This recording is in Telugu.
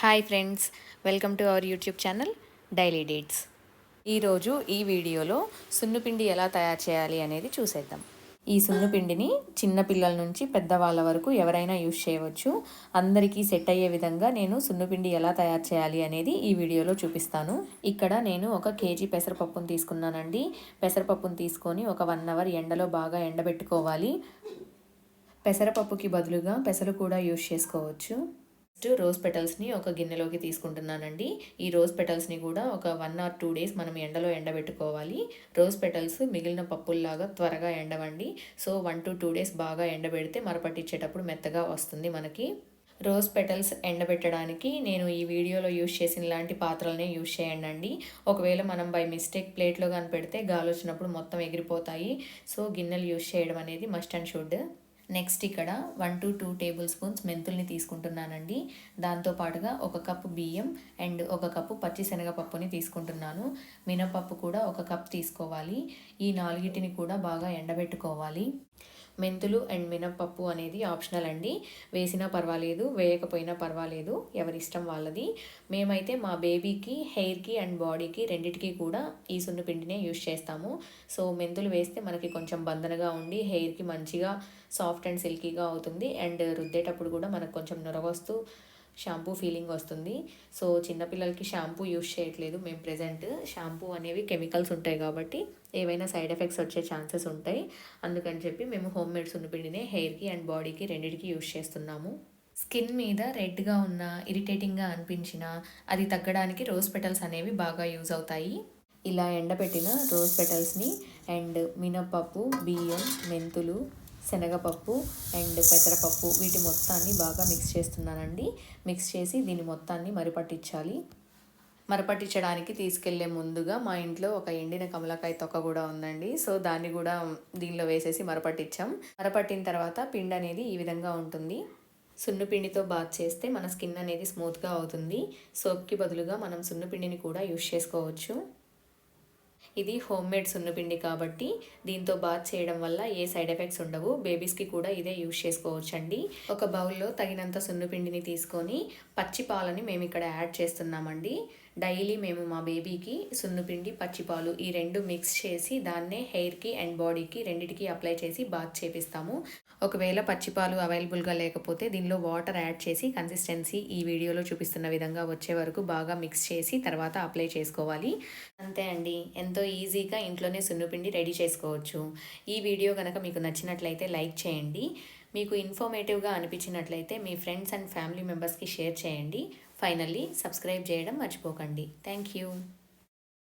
Hi friends welcome to our YouTube channel daily dates. ఈరోజు ఈ వీడియోలో సున్నుపిండి ఎలా తయారు చేయాలి అనేది చూసేద్దాం. ఈ సున్నుపిండిని చిన్నపిల్లల నుంచి పెద్దవాళ్ళ వరకు ఎవరైనా యూజ్ చేయవచ్చు. అందరికీ సెట్ అయ్యే విధంగా నేను సున్నుపిండి ఎలా తయారు చేయాలి అనేది ఈ వీడియోలో చూపిస్తాను. ఇక్కడ నేను ఒక కేజీ పెసరపప్పును తీసుకున్నానండి. పెసరపప్పును తీసుకొని ఒక వన్ అవర్ ఎండలో బాగా ఎండబెట్టుకోవాలి. పెసరపప్పుకి బదులుగా పెసలు కూడా యూజ్ చేసుకోవచ్చు. నెక్స్ట్ రోజ్ పెటల్స్ని ఒక గిన్నెలోకి తీసుకుంటున్నానండి. ఈ రోజ్ పెటల్స్ని కూడా ఒక వన్ ఆర్ టూ డేస్ మనం ఎండలో ఎండబెట్టుకోవాలి. రోజ్ పెటల్స్ మిగిలిన పప్పుల్లాగా త్వరగా ఎండవండి. So one to two days బాగా ఎండబెడితే మరపట్టించేటప్పుడు మెత్తగా వస్తుంది మనకి. రోజ్ పెటల్స్ ఎండబెట్టడానికి నేను ఈ వీడియోలో యూజ్ చేసిన లాంటి పాత్రలనే యూజ్ చేయండి ఒకవేళ మనం బై మిస్టేక్ ప్లేట్లో కానీ పెడితే గాలి వచ్చినప్పుడు మొత్తం ఎగిరిపోతాయి. సో గిన్నెలు యూజ్ చేయడం అనేది మస్ట్ అండ్ షుడ్. నెక్స్ట్ ఇక్కడ one to two tablespoons మెంతుల్ని తీసుకుంటున్నానండి. దాంతోపాటుగా ఒక కప్పు బియ్యం అండ్ ఒక కప్పు పచ్చిశనగపప్పుని తీసుకుంటున్నాను. మినపప్పు కూడా ఒక కప్ తీసుకోవాలి. ఈ నాలుగిటిని కూడా బాగా ఎండబెట్టుకోవాలి. మెంతులు అండ్ మినప్పప్పు అనేది ఆప్షనల్ అండి. వేసినా పర్వాలేదు వేయకపోయినా పర్వాలేదు ఎవరి ఇష్టం వాళ్ళది. మేమైతే మా బేబీకి హెయిర్కి అండ్ బాడీకి రెండిటికి కూడా ఈ సున్ను పిండినే యూస్ చేస్తాము. సో మెంతులు వేస్తే మనకి కొంచెం బంధనగా ఉండి హెయిర్కి మంచిగా సాఫ్ట్ అండ్ సిల్కీగా అవుతుంది. అండ్ రుద్దేటప్పుడు కూడా మనకు కొంచెం నొరగొస్తూ షాంపూ ఫీలింగ్ వస్తుంది. సో చిన్నపిల్లలకి షాంపూ యూస్ చేయట్లేదు. మేము ప్రజెంట్ షాంపూ అనేవి కెమికల్స్ ఉంటాయి కాబట్టి ఏవైనా సైడ్ ఎఫెక్ట్స్ వచ్చే ఛాన్సెస్ ఉంటాయి. అందుకని చెప్పి మేము హోమ్ మేడ్ సున్నపిండినే హెయిర్కి అండ్ బాడీకి రెండింటికి యూస్ చేస్తున్నాము. స్కిన్ మీద రెడ్గా ఉన్న ఇరిటేటింగ్గా అనిపించిన అది తగ్గడానికి రోజ్ పెటల్స్ అనేవి బాగా యూజ్ అవుతాయి. ఇలా ఎండబెట్టిన రోజ్ పెటల్స్ని అండ్ మినపప్పు బియ్యం మెంతులు శనగపప్పు అండ్ పెసరపప్పు వీటి మొత్తాన్ని బాగా మిక్స్ చేస్తున్నానండి. మిక్స్ చేసి దీని మొత్తాన్ని మరిపట్టించాలి. మరపట్టించడానికి తీసుకెళ్ళే ముందుగా మా ఇంట్లో ఒక ఎండిన కమలకాయ తొక్క కూడా ఉందండి. సో దాన్ని కూడా దీనిలో వేసేసి మరపట్టించాం. మరపట్టిన తర్వాత పిండి అనేది ఈ విధంగా ఉంటుంది. సున్నుపిండితో బాత్ చేస్తే మన స్కిన్ అనేది స్మూత్గా అవుతుంది. సోప్కి బదులుగా మనం సున్నుపిండిని కూడా యూస్ చేసుకోవచ్చు. ఇది హోమ్ మేడ్ సున్నపిండి కాబట్టి దీంతో బాత్ చేయడం వల్ల ఏ సైడ్ ఎఫెక్ట్స్ ఉండవు. బేబీస్కి కూడా ఇదే యూజ్ చేసుకోవచ్చండి. ఒక బౌల్లో తగినంత సున్నపిండిని తీసుకొని పచ్చి పాలని మేము ఇక్కడ యాడ్ చేస్తున్నామండి. డైలీ మేము మా బేబీకి సున్నుపిండి పచ్చిపాలు ఈ రెండు మిక్స్ చేసి దాన్నే హెయిర్కి అండ్ బాడీకి రెండిటికి అప్లై చేసి బాత్ చేపిస్తాము. ఒకవేళ పచ్చిపాలు అవైలబుల్గా లేకపోతే దీనిలో వాటర్ యాడ్ చేసి కన్సిస్టెన్సీ ఈ వీడియోలో చూపిస్తున్న విధంగా వచ్చే వరకు బాగా మిక్స్ చేసి తర్వాత అప్లై చేసుకోవాలి. అంతే అండి. ఎంతో ఈజీగా ఇంట్లోనే సున్నుపిండి రెడీ చేసుకోవచ్చు. ఈ వీడియో కనుక మీకు నచ్చినట్లయితే లైక్ చేయండి. మీకు ఇన్ఫర్మేటివ్గా అనిపించినట్లయితే మీ ఫ్రెండ్స్ అండ్ ఫ్యామిలీ మెంబర్స్కి షేర్ చేయండి. ఫైనల్లీ సబ్స్క్రైబ్ చేయడం మర్చిపోకండి. Thank you